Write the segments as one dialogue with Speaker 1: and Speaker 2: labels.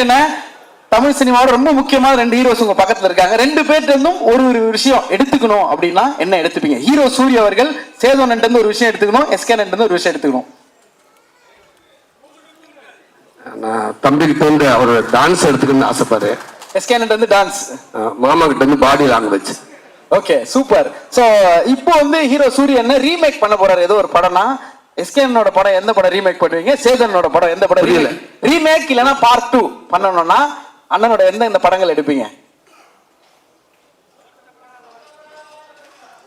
Speaker 1: என்ன? தமிழ் சினிமாவோட ரொம்ப முக்கியமான ரெண்டு ஹீரோஸ் உங்க பக்கத்துல இருக்காங்க. ரெண்டு பேர்ட்ட இருந்தும் ஒரு ஒரு விஷயம் எடுத்துக்கணும் அப்படின்னா என்ன எடுத்துப்பீங்க? ஹீரோ சூரிய அவர்கள் சேதோனன்ட்டு இருந்து ஒரு விஷயம் எடுத்துக்கணும் எஸ்கே இருந்து ஒரு விஷயம் எடுத்துக்கணும்.
Speaker 2: நான் தம்பிக்கிட்ட அவர் டான்ஸ் எடுத்துக்கணும்னு ஆசைப்பாரு
Speaker 1: எஸ்கே இருந்து டான்ஸ்
Speaker 2: மாமா கிட்ட இருந்து body language
Speaker 1: okay super so இப்போ வந்து ஹீரோ சூரியன் ரீமேக் பண்ண போறாரு? ஏதோ ஒரு படம்னா எஸ்கேனோட படம் எந்த படம் ரீமேக் பண்ணுவீங்க? சேதனோட படம் எந்த படம்
Speaker 2: புரியல.
Speaker 1: ரீமேக் இல்லனா பார்ட் டூ பண்ணணும்னா அண்ணனோட எந்த இந்த படங்கள் எடுப்பீங்க?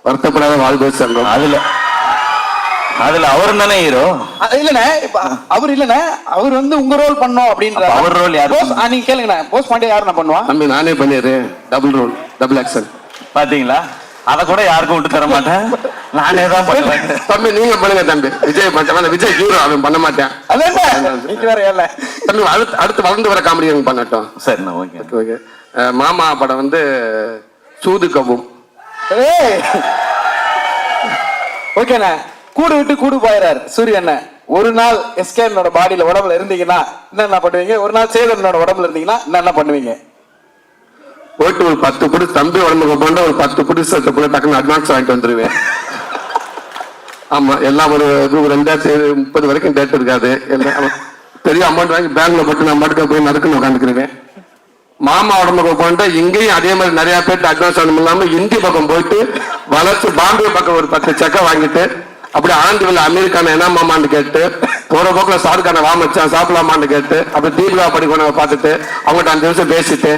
Speaker 2: வருத்தப்படாத வாழ்வு சங்கம்
Speaker 3: அதுல அதுல அவர் தானே ஹீரோ
Speaker 1: இல்லண்ணே அவர் இல்லண்ணே அவர் வந்து உங்க ரோல் பண்ணோம் அப்படின்ற
Speaker 3: அப்ப அவர் role யாரு
Speaker 1: நீங்க கேளுங்கண்ணே. போஸ்ட் பாண்டியா யாரு நான் பண்ணுவா?
Speaker 2: தம்பி நானே பண்ணிடுறேன். டபுள் ரோல் டபுள் ஆக்சன்
Speaker 3: பாத்தீங்களா? அத கூட யாருக்கும் விட்டு தர மாட்டேன். நானே தான் பண்ணுவேன்.
Speaker 2: தம்பி நீங்க பண்ணுங்க தம்பி. விஜய் பண்ண விஜய் ஹீரோ அவன் பண்ண மாட்டேன்.
Speaker 1: நீங்க வேற ஏன்ல
Speaker 2: தம்பி அடுத்து அடுத்து வளர்ந்து வர காமெடி எனக்கு பண்ணட்டும்.
Speaker 3: சரிண்ணா ஓகே.
Speaker 2: ஓகே மாமா படம் வந்து சூது
Speaker 1: ஏய்! ஓகேண்ணே. கூடு விட்டு கூடு போயிறாரு சூரியன் ஒரு நாள் எஸ்கேனோட பாடியில உடம்புல இருந்தீங்கன்னா என்னென்ன பண்ணுவீங்க? ஒரு நாள் சேதனோட உடம்புல இருந்தீங்கன்னா என்னென்ன பண்ணுவீங்க?
Speaker 2: போயிட்டு ஒரு பத்து புடி தம்பி உடம்புக்கு போன ஒரு பத்து புடி சட்டை போல டக்குன்னு அட்வான்ஸ் வாங்கிட்டு வந்துருவேன். ஆமா எல்லாம் ஒரு ரெண்டாயிரத்தி முப்பது வரைக்கும் டேட் இருக்காது. எல்லாம். பெரிய அமௌண்ட் வாங்கி பேங்க்ல போட்டு நான் மட்டும் போய் நறுக்குன்னு உட்காந்துக்கிறேன் மாமா உடம்புக்கு போயிட்டு இங்கேயும் அதே மாதிரி நிறைய பேர்ட்டு அட்வான்ஸ் ஆகணும் இல்லாம இந்தி பக்கம் போயிட்டு வளர்ச்சி பாம்பே பக்கம் ஒரு பத்து செக்கை வாங்கிட்டு அப்படியே ஆண்டுவில் அமெரிக்கான என்ன மாமான்னு கேட்டு போற போக்குல ஷாருக்கான வா மச்சான் சாப்பிடலாமான்னு கேட்டு அப்படி தீபிகா படிக்கணும் பார்த்துட்டு அவங்ககிட்ட அஞ்சு நிமிஷம் பேசிட்டு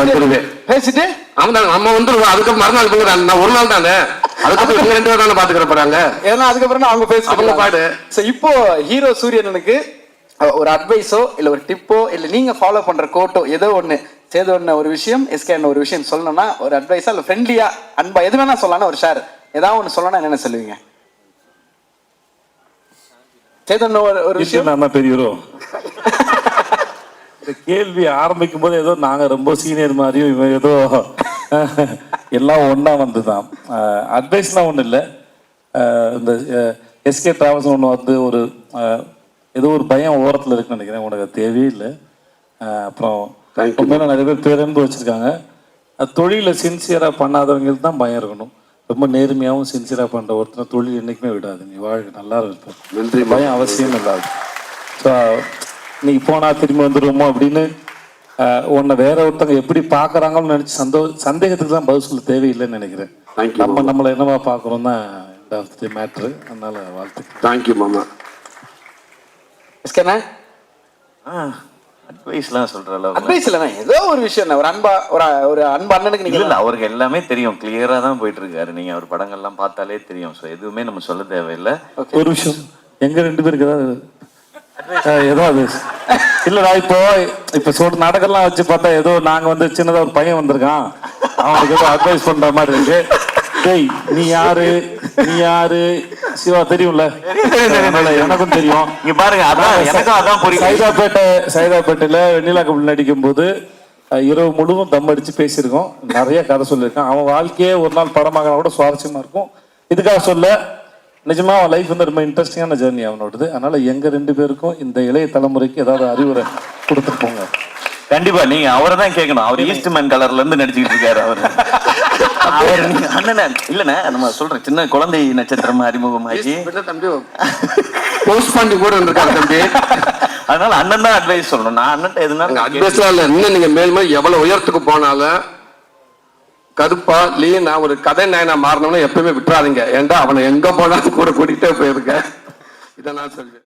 Speaker 2: வந்துருவேன்.
Speaker 1: பேசிட்டு?
Speaker 2: அவன் தான் நம்ம வந்துருவோம் அதுக்கு மறுநாள் இவங்க நான் ஒரு நாள் தானே? அதுக்கப்புறம் இவங்க ரெண்டு பேரும் பாத்துக்கிற போறாங்க?
Speaker 1: ஏன்னா அதுக்கப்புறம் அவங்க பேசுவாங்க
Speaker 2: அவங்க பாடு.
Speaker 1: சோ இப்போ ஹீரோ சூரியனனுக்கு ஒரு அட்வைஸோ இல்ல ஒரு டிப்போ இல்ல நீங்க ஃபாலோ பண்ற கோட்டோ ஏதோ ஒண்ணு சேதோன்னு ஒரு விஷயம் எஸ்கே ஒரு விஷயம் சொல்லணும்னா ஒரு அட்வைஸா இல்ல ஃப்ரெண்ட்லியா அன்பா எது வேணா சொல்லலாம் ஒரு ஷேர் ஏதாவது ஒண்ணு சொல்லணும்னா என்னென்ன சொல்லுவீங்க? சேதன் ஒரு ஒரு
Speaker 4: விஷயம்? நான் பெரியரோ இந்த கேள்வி ஆரம்பிக்கும் போது ஏதோ நாங்க ரொம்ப சீனியர் மாதிரியும் இவன் ஏதோ எல்லாம் ஒண்ணா வந்துதான். அட்வைஸ்லாம் ஒன்றும் இல்லை. இந்த எஸ்கே டிராவல்ஸ் ஒன்று வந்து ஒரு ஏதோ ஒரு பயம் ஓரத்தில் இருக்குன்னு நினைக்கிறேன். உனக்கு தேவையே இல்லை. அப்புறம். உண்மையில நிறைய பேர் பேரன்பு வச்சிருக்காங்க. தொழிலை சின்சியராக பண்ணாதவங்களுக்கு தான் பயம் இருக்கணும். ரொம்ப நேர்மையாகவும் சின்சியராக பண்ணுற ஒருத்தர் தொழில் என்றைக்குமே விடாது. நீ வாழ்க்கை நல்லா இருப்ப
Speaker 2: நன்றி
Speaker 4: பயம் அவசியம் இல்லாது. ஸோ நீ போனா திரும்பி வந்துடுவோமோ அப்படின்னு உன்னை வேற ஒருத்தவங்க எப்படி பார்க்கறாங்கன்னு நினைச்சு சந்தோ சந்தேகத்துக்கு தான் பதில் சொல்ல தேவையில்லைன்னு நினைக்கிறேன். நம்ம நம்மளை என்னவா பார்க்குறோம் தான் ஆஃப் தி மேட்ரு அதனால வாழ்த்துக்கள்.
Speaker 2: தேங்க்யூ மாமா
Speaker 1: எஸ்கேண்ணா
Speaker 3: அட்வைஸ்லாம் சொல்ற அளவுக்கு
Speaker 1: அட்வைஸ் இல்லைண்ணா ஏதோ ஒரு விஷயம் ஒரு அன்பா ஒரு ஒரு அன்பு அண்ணனுக்கு
Speaker 3: இல்ல இல்ல
Speaker 1: நீங்க
Speaker 3: அவருக்கு எல்லாமே தெரியும். கிளியரா தான் போயிட்டு இருக்காரு நீங்க அவர் படங்கள்லாம் பார்த்தாலே தெரியும். சோ எதுவுமே நம்ம சொல்ல தேவையில்லை.
Speaker 4: ஒரு விஷயம் எங்க ரெண்டு பேருக்கு ஏதாவது ஏதாவது இல்லடா இப்போ இப்ப சொல்ற நாடகம்லாம் வச்சு பார்த்தா ஏதோ நாங்க வந்து சின்னதா ஒரு பையன் வந்திருக்கான். அவனுக்கு ஏதோ அட்வைஸ் பண்ற மாதிரி இருக்கு. டேய் நீ யாரு? நீ யாரு? சிவா தெரியும்ல? எனக்கும் தெரியும்.
Speaker 3: இங்க பாருங்க அதான் எனக்கும் அதான் புரியுது.
Speaker 4: சைதாப்பேட்டை சைதாப்பேட்டையில வெண்ணிலா கபில் நடிக்கும் போது இரவு முழுவதும் தம் அடிச்சு பேசியிருக்கோம். நிறைய கதை சொல்லியிருக்கான். அவன் வாழ்க்கையே ஒரு நாள் படமாக கூட சுவாரஸ்யமா இருக்கும். இதுக்காக சொல்ல நிஜமா அவன் லைஃப் வந்து ரொம்ப இன்ட்ரெஸ்டிங்கான ஜேர்னி அவனோடது அதனால எங்க ரெண்டு பேருக்கும் இந்த இளைய தலைமுறைக்கு ஏதாவது அறிவுரை கொடுத்துட்டு போங்க.
Speaker 3: கண்டிப்பா நீங்க அவரை தான் கேட்கணும். அவர் ஈஸ்ட் மேன் கலர்ல இருந்து நடிச்சுக்கிட்டு இருக்காரு அவரு. அவர் அண்ணனே இல்லண்ணே நம்ம சொல்றேன் சின்ன குழந்தை நட்சத்திரம் அறிமுகமாகி.
Speaker 2: தம்பி. போஸ்ட் பண்ணி கூட இருந்திருக்காரு தம்பி.
Speaker 3: அதனால அண்ணன் தான் அட்வைஸ் சொல்லணும். நான் அண்ணன் எதுனா
Speaker 2: அட்வைஸ்லாம் இல்ல இன்னும் நீங்க மேலுமே எவ்வளவு உயரத்துக்கு போனாலும் கருப்பா லீனா ஒரு கதை நாயனா மாறணும்னு எப்பயுமே விட்டுறாதீங்க. ஏன்டா அவனை எங்க போனாலும் கூட கூட்டிகிட்டே போயிருக்க? இதை நான் சொல்லுவேன்